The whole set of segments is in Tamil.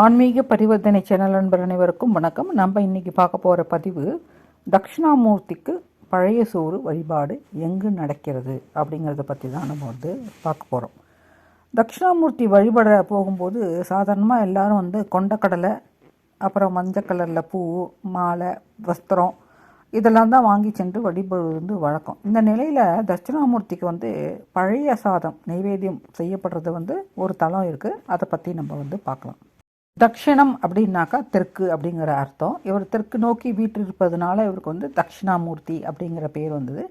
ஆன்மீக பரிவர்த்தனை சேனல் நண்பர் அனைவருக்கும் வணக்கம். நம்ம இன்னைக்கு பார்க்க போகிற பதிவு தக்ஷணாமூர்த்திக்கு பழைய சோறு வழிபாடு எங்கு நடக்கிறது? அப்படிங்கிறத பற்றி தான் நம்ம வந்து பார்க்க போகிறோம் தட்சிணாமூர்த்தி வழிபட போகும்போது சாதாரணமாக எல்லாரும் வந்து கொண்டக்கடலை அப்புறம் மஞ்சள் கலரில் பூ மாலை வஸ்திரம் இதெல்லாம் தான் வாங்கி சென்று வழிபடுவது வந்து வழக்கம். இந்த நிலையில் தட்சிணாமூர்த்திக்கு வந்து பழைய சாதம் நைவேத்தியம் செய்யப்படுறது வந்து ஒரு தளம் இருக்குது அதை பற்றி நம்ம வந்து பார்க்கலாம். தக்ஷிணம் அப்படின்னாக்கா தெற்கு அப்படிங்கிற அர்த்தம். இவர் தெற்கு நோக்கி வீற்றிருப்பதுனால இவருக்கு வந்து தட்சிணாமூர்த்தி அப்படிங்கிற பேர் வந்தது.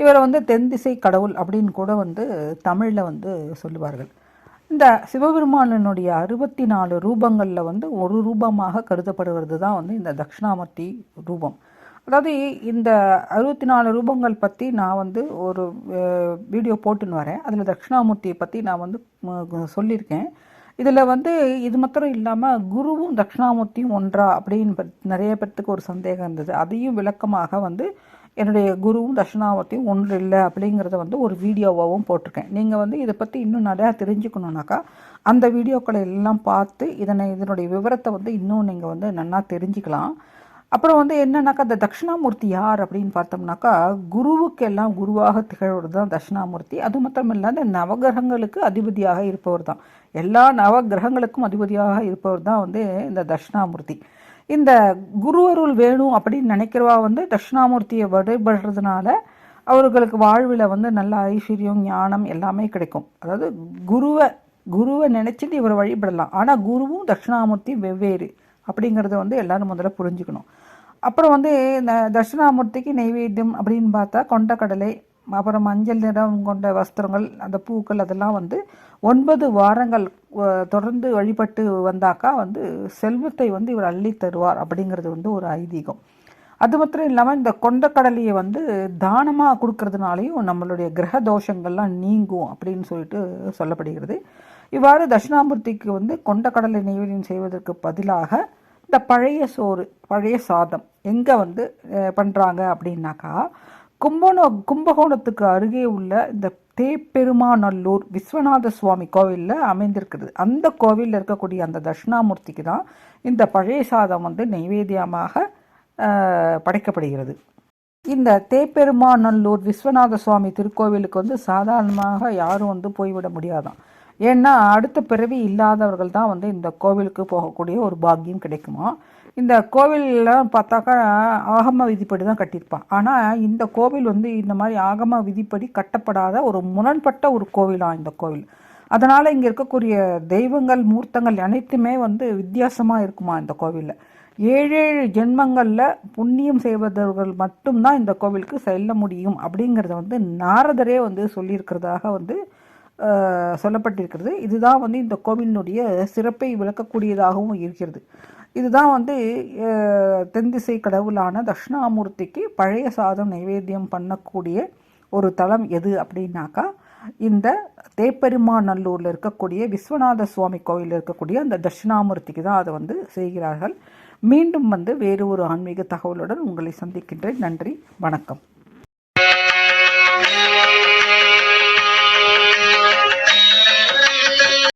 இவரை வந்து தென் திசை கடவுள் அப்படின்னு கூட வந்து தமிழில் வந்து சொல்லுவார்கள். இந்த சிவபெருமானினுடைய அறுபத்தி நாலு ரூபங்களில் வந்து ஒரு ரூபமாக கருதப்படுவது தான் வந்து இந்த தட்சிணாமூர்த்தி ரூபம். அதாவது இந்த அறுபத்தி நாலு ரூபங்கள் பற்றி நான் வந்து ஒரு வீடியோ போட்டுன்னு வரேன். அதில் தட்சிணாமூர்த்தியை பற்றி நான் வந்து சொல்லியிருக்கேன். இதில் வந்து இது மாத்திரம் இல்லாமல் குருவும் தட்சிணாமூர்த்தியும் ஒன்றா அப்படின்னு பத்- நிறைய பேர்த்துக்கு ஒரு சந்தேகம் இருந்தது. அதையும் விளக்கமாக வந்து என்னுடைய குருவும் தட்சிணாமூர்த்தியும் ஒன்று இல்லை அப்படிங்கிறத வந்து ஒரு வீடியோவாகவும் போட்டிருக்கேன். நீங்கள் வந்து இதை பற்றி இன்னும் நிறையா தெரிஞ்சுக்கணுன்னாக்கா அந்த வீடியோக்களை எல்லாம் பார்த்து இதனை இதனுடைய விவரத்தை வந்து இன்னும் நீங்கள் வந்து நன்னா தெரிஞ்சுக்கலாம். அப்புறம் வந்து என்னன்னாக்கா இந்த தட்சிணாமூர்த்தி யார் அப்படின்னு பார்த்தோம்னாக்கா குருவுக்கெல்லாம் குருவாக திகழ்வது தான் தட்சிணாமூர்த்தி. அது மாத்திரம் இல்லாத நவகிரகங்களுக்கு அதிபதியாக இருப்பவர் தான். எல்லா நவகிரகங்களுக்கும் அதிபதியாக இருப்பவர் தான் வந்து இந்த தட்சிணாமூர்த்தி. இந்த குருவருள் வேணும் அப்படின்னு நினைக்கிறவா வந்து தட்சிணாமூர்த்தியை வழிபடுறதுனால அவர்களுக்கு வாழ்வில் வந்து நல்ல ஐஸ்வர்யம் ஞானம் எல்லாமே கிடைக்கும். அதாவது குருவை குருவை நினைச்சிட்டு இவரை வழிபடலாம். ஆனால் குருவும் தட்சிணாமூர்த்தியும் வெவ்வேறு. அப்படிங்கிறத வந்து எல்லாரும் முதல்ல புரிஞ்சுக்கணும். அப்புறம் வந்து இந்த தட்சிணாமூர்த்திக்கு நெய்வேத்தியம் அப்படின்னு பார்த்தா கொண்டக்கடலை அப்புறம் மஞ்சள் நிறம் கொண்ட வஸ்திரங்கள் அந்த பூக்கள் அதெல்லாம் வந்து ஒன்பது வாரங்கள் தொடர்ந்து வழிபட்டு வந்தாக்கா வந்து செல்வத்தை வந்து இவர் அள்ளி தருவார் அப்படிங்கிறது வந்து ஒரு ஐதீகம். அது மாத்திரம் இல்லாமல் இந்த கொண்டக்கடலையை வந்து தானமாக கொடுக்கறதுனாலையும் நம்மளுடைய கிரக தோஷங்கள்லாம் நீங்கும் அப்படின்னு சொல்லிட்டு சொல்லப்படுகிறது. இவ்வாறு தட்சிணாமூர்த்திக்கு வந்து கொண்டக்கடலை நெய்வேலியம் செய்வதற்கு பதிலாக இந்த பழைய சோறு பழைய சாதம் எங்கே வந்து பண்ணுறாங்க அப்படின்னாக்கா கும்பகோண கும்பகோணத்துக்கு அருகே உள்ள இந்த தேப்பெருமாநல்லூர் விஸ்வநாத சுவாமி கோவிலில் அமைந்திருக்கிறது அந்த கோவிலில் இருக்கக்கூடிய அந்த தட்சிணாமூர்த்திக்கு தான் இந்த பழைய சாதம் வந்து நைவேத்தியமாக படைக்கப்படுகிறது. இந்த தேப்பெருமாநல்லூர் விஸ்வநாத சுவாமி திருக்கோவிலுக்கு வந்து சாதாரணமாக யாரும் வந்து போய்விட முடியாதாம் ஏன்னா அடுத்த பிறவி இல்லாதவர்கள் தான் வந்து இந்த கோவிலுக்கு போகக்கூடிய ஒரு பாக்கியம் கிடைக்குமா? இந்த கோவிலெலாம் பார்த்தாக்கா ஆகம விதிப்படி தான் கட்டியிருப்பான். ஆனால் இந்த கோவில் வந்து இந்த மாதிரி ஆகம விதிப்படி கட்டப்படாத ஒரு முரண்பட்ட ஒரு கோவிலாம் இந்த கோவில்? அதனால் இங்கே இருக்கக்கூடிய தெய்வங்கள் மூர்த்தங்கள் அனைத்துமே வந்து வித்தியாசமாக இருக்குமா இந்த கோவிலில்? ஏழேழு ஜென்மங்களில் புண்ணியம் செய்வதவர்கள் மட்டும்தான் இந்த கோவிலுக்கு செல்ல முடியும் அப்படிங்கிறத வந்து நாரதரே வந்து சொல்லியிருக்கிறதாக வந்து சொல்லப்பட்டிருக்கிறது. இதுதான் வந்து இந்த கோவிலினுடைய சிறப்பை விளக்கக்கூடியதாகவும் இருக்கிறது. இதுதான் வந்து தென்திசை கடவுளான தட்சிணாமூர்த்திக்கு பழைய சாதம் நைவேத்தியம் பண்ணக்கூடிய ஒரு தலம் எது அப்படின்னாக்கா இந்த தேப்பெருமாநல்லூரில் இருக்கக்கூடிய விஸ்வநாத சுவாமி கோவிலில் இருக்கக்கூடிய அந்த தட்சிணாமூர்த்திக்கு தான் அதை வந்து செய்கிறார்கள். மீண்டும் வந்து வேறு ஒரு ஆன்மீக தகவலுடன் உங்களை சந்திக்கின்றேன். நன்றி வணக்கம்.